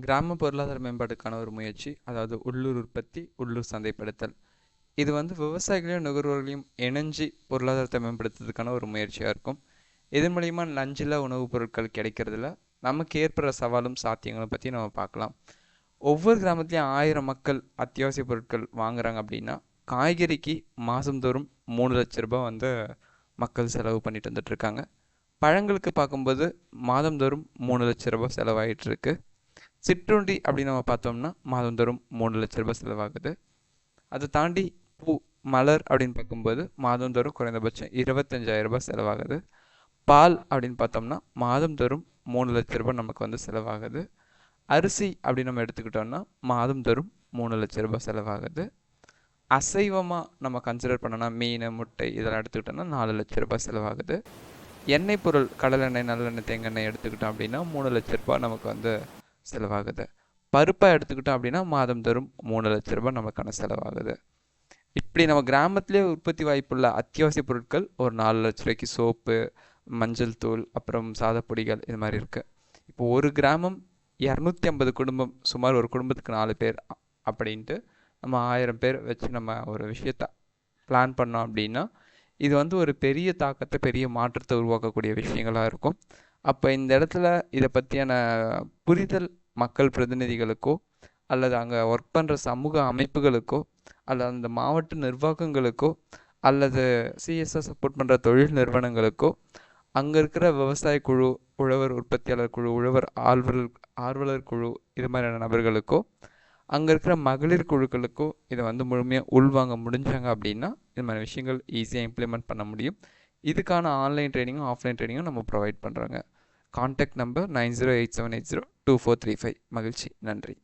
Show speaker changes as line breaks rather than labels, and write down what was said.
கிராம பொருளாதார மேம்பாட்டுக்கான ஒரு முயற்சி அதாவது உள்ளூர் உற்பத்தி உள்ளூர் சந்தைப்படுத்தல். இது வந்து விவசாயிகளையும் நுகர்வோர்களையும் இணைஞ்சு பொருளாதாரத்தை மேம்படுத்துறதுக்கான ஒரு முயற்சியாக இருக்கும். இதன் மூலிமா லஞ்சில் உணவுப் பொருட்கள் கிடைக்கிறதுல நமக்கு ஏற்படுற சவாலும் சாத்தியங்களும் பற்றி நம்ம பார்க்கலாம். ஒவ்வொரு கிராமத்துலேயும் ஆயிரம் மக்கள் அத்தியாவசிய பொருட்கள் வாங்குறாங்க அப்படின்னா காய்கறிக்கு மாதந்தோறும் மூணு லட்ச ரூபாய் வந்து மக்கள் செலவு பண்ணிட்டு வந்துட்டு இருக்காங்க. பழங்களுக்கு பார்க்கும்போது மாதந்தோறும் மூணு லட்ச ரூபாய் செலவாயிட்டு இருக்கு. சிற்றுண்டி அப்படின்னு நம்ம பார்த்தோம்னா மாதந்தோறும் மூணு லட்ச ரூபாய் செலவாகுது. அதை தாண்டி பூ மலர் அப்படின்னு பார்க்கும்போது மாதந்தோறும் குறைந்தபட்சம் இருபத்தஞ்சாயிரம் ரூபாய் செலவாகுது. பால் அப்படின்னு பார்த்தோம்னா மாதந்தோறும் மூணு லட்ச ரூபாய் நமக்கு வந்து செலவாகுது. அரிசி அப்படின்னு நம்ம எடுத்துக்கிட்டோம்னா மாதந்தோறும் மூணு லட்ச ரூபாய் செலவாகுது. அசைவமாக நம்ம கன்சிடர் பண்ணோம்னா மீன் முட்டை இதெல்லாம் எடுத்துக்கிட்டோம்னா நாலு லட்ச ரூபாய் செலவாகுது. எண்ணெய் பொருள் கடலெண்ணெய் நல்லெண்ணெய் தேங்காய் எடுத்துக்கிட்டோம் அப்படின்னா மூணு லட்ச ரூபாய் நமக்கு வந்து செலவாகுது. பருப்பை எடுத்துக்கிட்டோம் அப்படின்னா மாதம் தரும் மூணு லட்ச ரூபாய் நமக்கான செலவாகுது. இப்படி நம்ம கிராமத்திலே உற்பத்தி வாய்ப்புள்ள அத்தியாவசிய பொருட்கள் ஒரு நாலு லட்ச ரூபாய்க்கு சோப்பு மஞ்சள் தூள் அப்புறம் சாதப்பொடிகள் இது மாதிரி இருக்குது இப்போ ஒரு கிராமம் இரநூத்தி ஐம்பது குடும்பம் சுமார் ஒரு குடும்பத்துக்கு நாலு பேர் அப்படின்ட்டு நம்ம ஆயிரம் பேர் வச்சு நம்ம ஒரு விஷயத்த பிளான் பண்ணோம் அப்படின்னா இது வந்து ஒரு பெரிய தாக்கத்தை பெரிய மாற்றத்தை உருவாக்கக்கூடிய விஷயங்களாக இருக்கும். அப்போ இந்த இடத்துல இதை பற்றியான புரிதல் மக்கள் பிரதிநிதிகளுக்கோ அல்லது அங்கே ஒர்க் பண்ணுற சமூக அமைப்புகளுக்கோ அல்லது அந்த மாவட்ட நிர்வாகங்களுக்கோ அல்லது சிஎஸ்ஆர் சப்போர்ட் பண்ணுற தொழில் நிறுவனங்களுக்கோ அங்கே இருக்கிற விவசாய குழு உழவர் உற்பத்தியாளர் குழு உழவர் ஆர்வலர் ஆர்வலர் குழு இது மாதிரியான நபர்களுக்கோ அங்கே இருக்கிற மகளிர் குழுக்களுக்கோ இதை வந்து முழுமையாக உள்வாங்க முடிஞ்சாங்க அப்படின்னா இது மாதிரி விஷயங்கள் ஈஸியாக இம்ப்ளிமெண்ட் பண்ண முடியும். இதுக்கான ஆன்லைன் ட்ரைனிங்கும் ஆஃப்லைன் ட்ரைனிங்கும் நம்ம ப்ரொவைட் பண்ணுறாங்க contact number nine zero eight seven eight zero two four three five மகிழ்ச்சி. நன்றி.